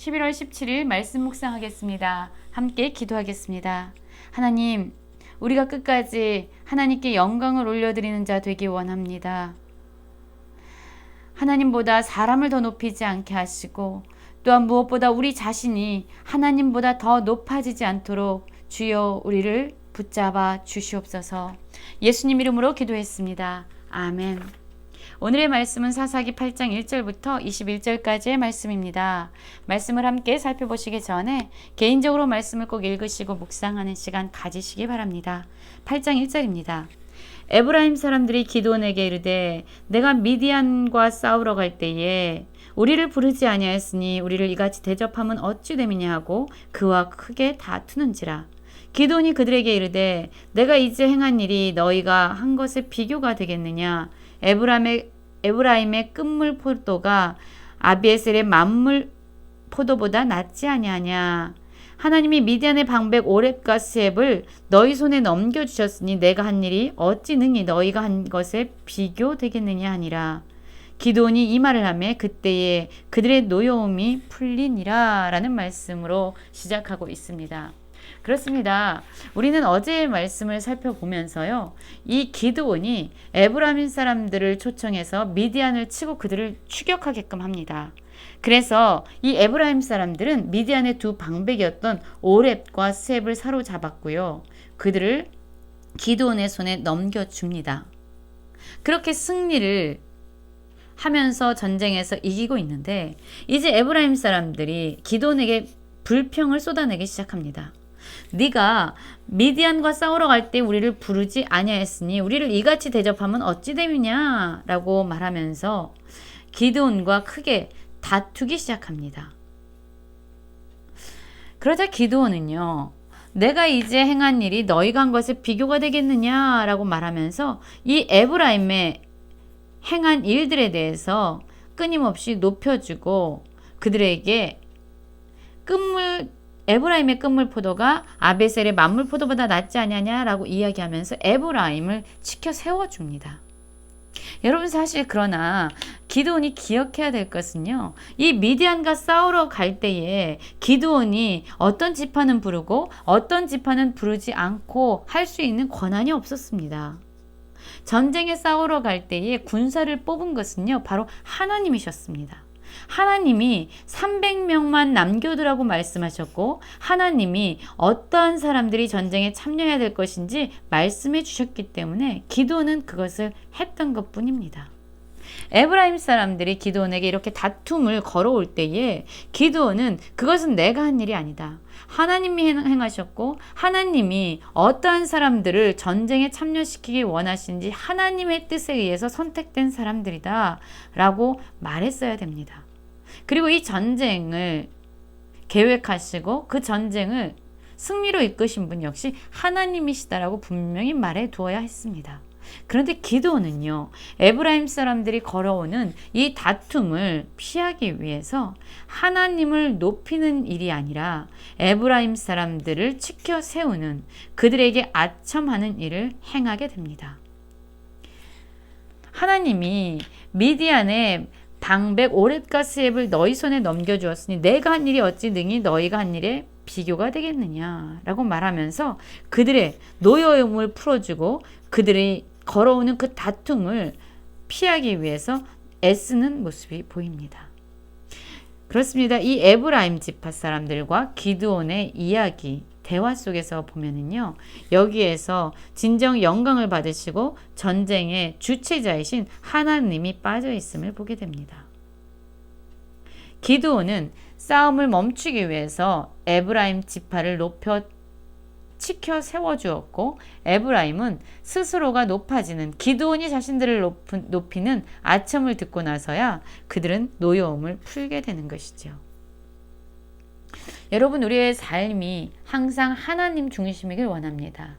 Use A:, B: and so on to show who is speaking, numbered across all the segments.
A: 11월 17일 말씀 묵상하겠습니다. 함께 기도하겠습니다. 하나님, 우리가 끝까지 하나님께 영광을 올려드리는 자 되기 원합니다. 하나님보다 사람을 더 높이지 않게 하시고 또한 무엇보다 우리 자신이 하나님보다 더 높아지지 않도록 주여 우리를 붙잡아 주시옵소서. 예수님 이름으로 기도했습니다. 아멘. 오늘의 말씀은 사사기 8장 1절부터 21절까지의 말씀입니다. 말씀을 함께 살펴보시기 전에 개인적으로 말씀을 꼭 읽으시고 묵상하는 시간 가지시기 바랍니다. 8장 1절입니다. 에브라임 사람들이 기도원에게 이르되 내가 미디안과 싸우러 갈 때에 우리를 부르지 아니하였으니 우리를 이같이 대접함은 어찌 됨이냐 하고 그와 크게 다투는지라 기도원이 그들에게 이르되 내가 이제 행한 일이 너희가 한 것에 비교가 되겠느냐 에브라임의 에브라임의 끝물 포도가 아비에셀의 만물 포도보다 낫지 아니하냐 하나님이 미디안의 방백 오렙과 스앱을 너희 손에 넘겨 주셨으니 내가 한 일이 어찌 능히 너희가 한 것에 비교되겠느냐 하니라 기도원이 이 말을 하며 그때에 그들의 노여움이 풀리니라라는 말씀으로 시작하고 있습니다. 그렇습니다. 우리는 어제의 말씀을 살펴보면서요. 이 기드온이 에브라임 사람들을 초청해서 미디안을 치고 그들을 추격하게끔 합니다. 그래서 이 에브라임 사람들은 미디안의 두 방백이었던 오렙과 스앱을 사로잡았고요. 그들을 기드온의 손에 넘겨줍니다. 그렇게 승리를 하면서 전쟁에서 이기고 있는데 이제 에브라임 사람들이 기돈에게 불평을 쏟아내기 시작합니다. 네가 미디안과 싸우러 갈 때 우리를 부르지 아니하였으니 우리를 이같이 대접하면 어찌 됨이냐라고 말하면서 기드온과 크게 다투기 시작합니다. 그러자 기드온은요. 내가 이제 행한 일이 너희가 한 것에 비교가 되겠느냐라고 말하면서 이 에브라임의 행한 일들에 대해서 끊임없이 높여주고 그들에게 끝물 에브라임의 끝물 포도가 아베셀의 만물 포도보다 낫지 않냐라고 이야기하면서 에브라임을 치켜 세워줍니다. 여러분 사실 그러나 기드온이 기억해야 될 것은요. 이 미디안과 싸우러 갈 때에 기드온이 어떤 지파는 부르고 어떤 지파는 부르지 않고 할 수 있는 권한이 없었습니다. 전쟁에 싸우러 갈 때에 군사를 뽑은 것은요, 바로 하나님이셨습니다. 하나님이 300명만 남겨두라고 말씀하셨고, 하나님이 어떠한 사람들이 전쟁에 참여해야 될 것인지 말씀해 주셨기 때문에 기도는 그것을 했던 것 뿐입니다. 에브라임 사람들이 기도원에게 이렇게 다툼을 걸어올 때에 기도원은 그것은 내가 한 일이 아니다. 하나님이 행하셨고 하나님이 어떠한 사람들을 전쟁에 참여시키기 원하신지 하나님의 뜻에 의해서 선택된 사람들이다 라고 말했어야 됩니다. 그리고 이 전쟁을 계획하시고 그 전쟁을 승리로 이끄신 분 역시 하나님이시다라고 분명히 말해 두어야 했습니다. 그런데 기도는요, 에브라임 사람들이 걸어오는 이 다툼을 피하기 위해서 하나님을 높이는 일이 아니라 에브라임 사람들을 지켜 세우는 그들에게 아첨하는 일을 행하게 됩니다. 하나님이 미디안의 방백 오렛가스앱을 너희 손에 넘겨주었으니 내가 한 일이 어찌 능히 너희가 한 일에 비교가 되겠느냐라고 말하면서 그들의 노여움을 풀어주고 그들의 걸어오는 그 다툼을 피하기 위해서 애쓰는 모습이 보입니다. 그렇습니다. 이 에브라임 지파 사람들과 기드온의 이야기, 대화 속에서 보면은요, 여기에서 진정 영광을 받으시고 전쟁의 주체자이신 하나님이 빠져 있음을 보게 됩니다. 기드온은 싸움을 멈추기 위해서 에브라임 지파를 높여 치켜 세워주었고 에브라임은 스스로가 높아지는 기드온이 자신들을 높이, 는 아첨을 듣고 나서야 그들은 노여움을 풀게 되는 것이죠. 여러분 우리의 삶이 항상 하나님 중심이길 원합니다.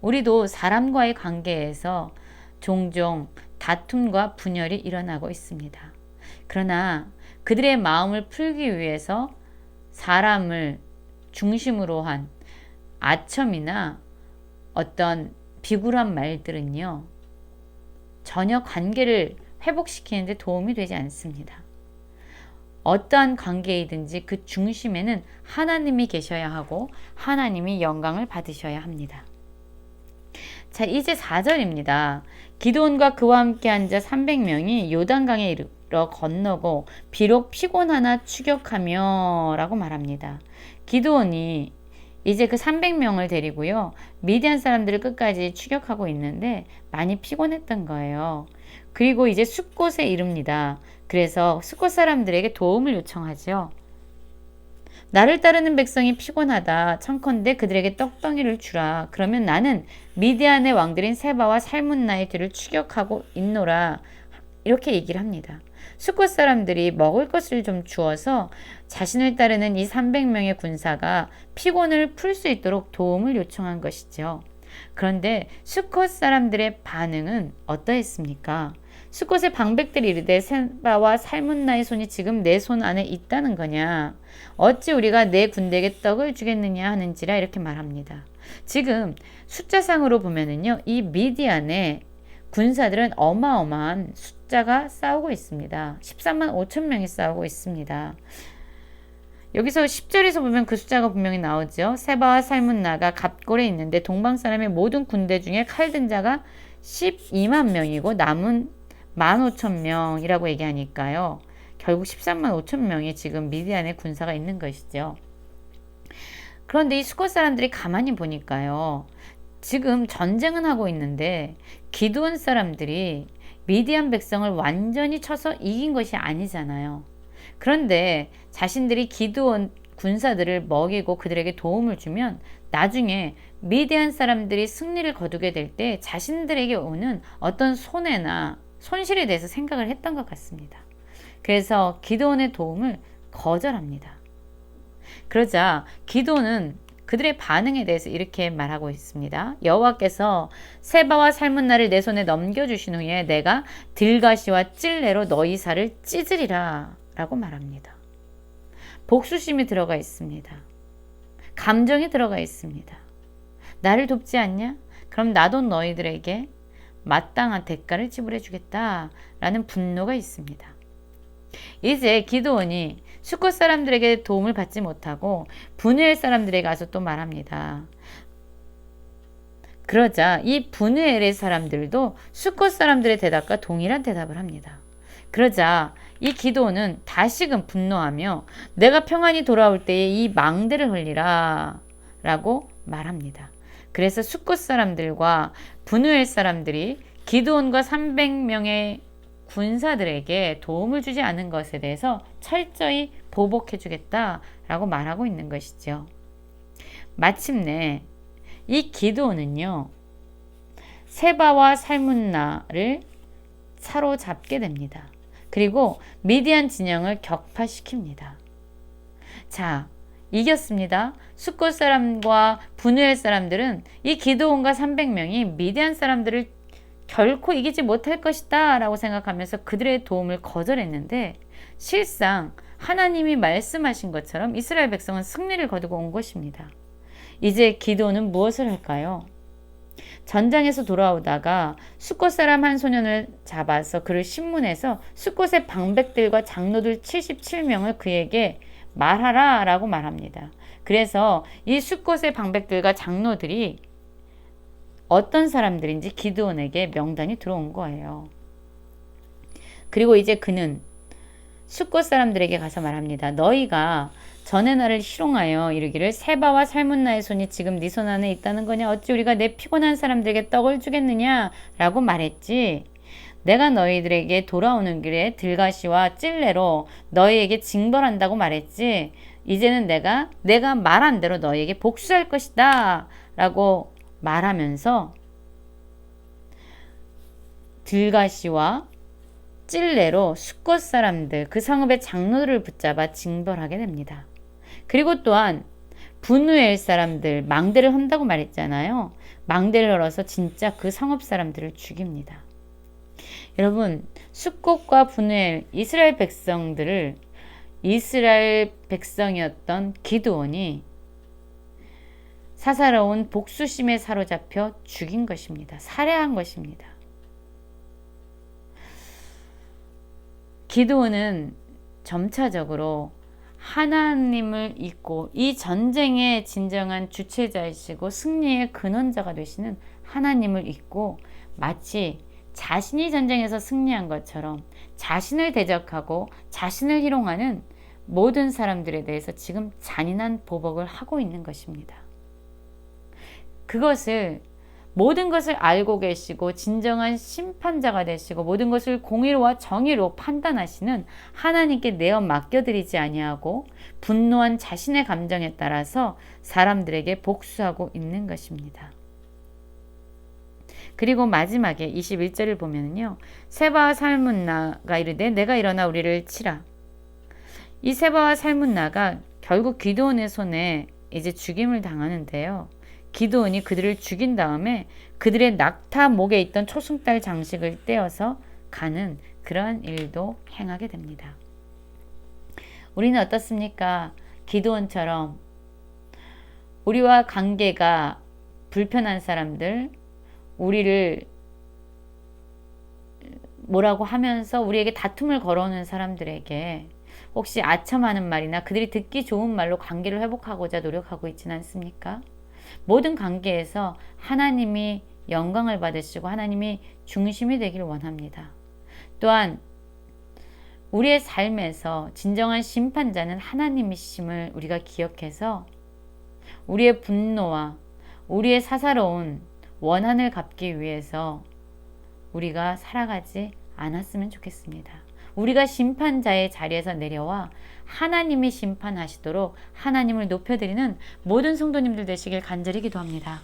A: 우리도 사람과의 관계에서 종종 다툼과 분열이 일어나고 있습니다. 그러나 그들의 마음을 풀기 위해서 사람을 중심으로 한 아첨이나 어떤 비굴한 말들은요, 전혀 관계를 회복시키는데 도움이 되지 않습니다. 어떠한 관계이든지 그 중심에는 하나님이 계셔야 하고 하나님이 영광을 받으셔야 합니다. 자, 이제 4절입니다. 기도원과 그와 함께 앉아 300명이 요단강에 이르러 건너고 비록 피곤하나 추격하며 라고 말합니다. 기도원이 이제 그 300명을 데리고요. 미디안 사람들을 끝까지 추격하고 있는데 많이 피곤했던 거예요. 그리고 이제 숲곳에 이릅니다. 그래서 숲곳 사람들에게 도움을 요청하죠. 나를 따르는 백성이 피곤하다. 청컨대 그들에게 떡덩이를 주라. 그러면 나는 미디안의 왕들인 세바와 살문나의 뒤를 추격하고 있노라. 이렇게 얘기를 합니다. 수꽃 사람들이 먹을 것을 좀 주어서 자신을 따르는 이 300명의 군사가 피곤을 풀 수 있도록 도움을 요청한 것이죠. 그런데 수컷 사람들의 반응은 어떠했습니까? 수꽃의 방백들이 이르되 세바와 살문나의 손이 지금 내 손 안에 있다는 거냐? 어찌 우리가 내 군대에게 떡을 주겠느냐 하는지라 이렇게 말합니다. 지금 숫자상으로 보면은요, 이 미디안의 군사들은 어마어마한 숫자 가 싸우고 있습니다. 13만 5천 명이 싸우고 있습니다. 여기서 10절에서 보면 그 숫자가 분명히 나오죠. 세바와 살문나가 갑골에 있는데 동방 사람의 모든 군대 중에 칼든 자가 12만 명이고 남은 15,000명이라고 얘기하니까요. 결국 13만 5천 명이 지금 미디안에 군사가 있는 것이죠. 그런데 이 수컷 사람들이 가만히 보니까요. 지금 전쟁은 하고 있는데 기도원 사람들이 미디안 백성을 완전히 쳐서 이긴 것이 아니잖아요. 그런데 자신들이 기도원 군사들을 먹이고 그들에게 도움을 주면 나중에 미디안 사람들이 승리를 거두게 될 때 자신들에게 오는 어떤 손해나 손실에 대해서 생각을 했던 것 같습니다. 그래서 기도원의 도움을 거절합니다. 그러자 기도는 그들의 반응에 대해서 이렇게 말하고 있습니다. 여호와께서 세바와 삶은 날을 내 손에 넘겨주신 후에 내가 들가시와 찔레로 너희 살을 찢으리라 라고 말합니다. 복수심이 들어가 있습니다. 감정이 들어가 있습니다. 나를 돕지 않냐? 그럼 나도 너희들에게 마땅한 대가를 지불해 주겠다라는 분노가 있습니다. 이제 기도원이 수컷 사람들에게 도움을 받지 못하고 분우엘 사람들에게 가서 또 말합니다. 그러자 이 분우엘의 사람들도 수컷 사람들의 대답과 동일한 대답을 합니다. 그러자 이 기도는 다시금 분노하며 내가 평안히 돌아올 때에 이 망대를 흘리라 라고 말합니다. 그래서 수꽃 사람들과 분우엘 사람들이 기도원과 300명의 군사들에게 도움을 주지 않은 것에 대해서 철저히 보복해 주겠다라고 말하고 있는 것이죠. 마침내 이 기도원은요. 세바와 살문나를 사로잡게 됩니다. 그리고 미디안 진영을 격파시킵니다. 자, 이겼습니다. 수꽃 사람과 분우엘 사람들은 이 기도원과 300명이 미디안 사람들을 결코 이기지 못할 것이다 라고 생각하면서 그들의 도움을 거절했는데 실상 하나님이 말씀하신 것처럼 이스라엘 백성은 승리를 거두고 온 것입니다. 이제 기도는 무엇을 할까요? 전장에서 돌아오다가 수꽃 사람 한 소년을 잡아서 그를 신문해서 수꽃의 방백들과 장로들 77명을 그에게 말하라 라고 말합니다. 그래서 이 수꽃의 방백들과 장로들이 어떤 사람들인지 기드온에게 명단이 들어온 거예요. 그리고 이제 그는 수꽃 사람들에게 가서 말합니다. 너희가 전에 나를 희롱하여 이르기를 세바와 살문나의 손이 지금 네 손 안에 있다는 거냐 어찌 우리가 내 피곤한 사람들에게 떡을 주겠느냐라고 말했지. 내가 너희들에게 돌아오는 길에 들가시와 찔레로 너희에게 징벌한다고 말했지. 이제는 내가 내가 말한 대로 너희에게 복수할 것이다라고 말하면서 들가시와 찔레로 수꽃 사람들 그 성읍의 장로들을 붙잡아 징벌하게 됩니다. 그리고 또한 분우엘 사람들 망대를 헌다고 말했잖아요. 망대를 열어서 진짜 그 성읍 사람들을 죽입니다. 여러분, 숫꽃과 분우엘 이스라엘 백성들을 이스라엘 백성이었던 기드온이 사사로운 복수심에 사로잡혀 죽인 것입니다. 살해한 것입니다. 기드온은 점차적으로 하나님을 잊고 이 전쟁의 진정한 주체자이시고 승리의 근원자가 되시는 하나님을 잊고 마치 자신이 전쟁에서 승리한 것처럼 자신을 대적하고 자신을 희롱하는 모든 사람들에 대해서 지금 잔인한 보복을 하고 있는 것입니다. 그것을 모든 것을 알고 계시고 진정한 심판자가 되시고 모든 것을 공의로와 정의로 판단하시는 하나님께 내어 맡겨드리지 아니하고 분노한 자신의 감정에 따라서 사람들에게 복수하고 있는 것입니다. 그리고 마지막에 21절을 보면요. 세바와 살문나가 이르되 내가 일어나 우리를 치라. 이 세바와 살문나가 결국 기도원의 손에 이제 죽임을 당하는데요. 기도원이 그들을 죽인 다음에 그들의 낙타 목에 있던 초승달 장식을 떼어서 가는 그러한 일도 행하게 됩니다. 우리는 어떻습니까? 기도원처럼 우리와 관계가 불편한 사람들, 우리를 뭐라고 하면서 우리에게 다툼을 걸어오는 사람들에게 혹시 아첨하는 말이나 그들이 듣기 좋은 말로 관계를 회복하고자 노력하고 있지는 않습니까? 모든 관계에서 하나님이 영광을 받으시고 하나님이 중심이 되기를 원합니다. 또한 우리의 삶에서 진정한 심판자는 하나님이심을 우리가 기억해서 우리의 분노와 우리의 사사로운 원한을 갚기 위해서 우리가 살아가지 않았으면 좋겠습니다. 우리가 심판자의 자리에서 내려와 하나님이 심판하시도록 하나님을 높여드리는 모든 성도님들 되시길 간절히 기도합니다.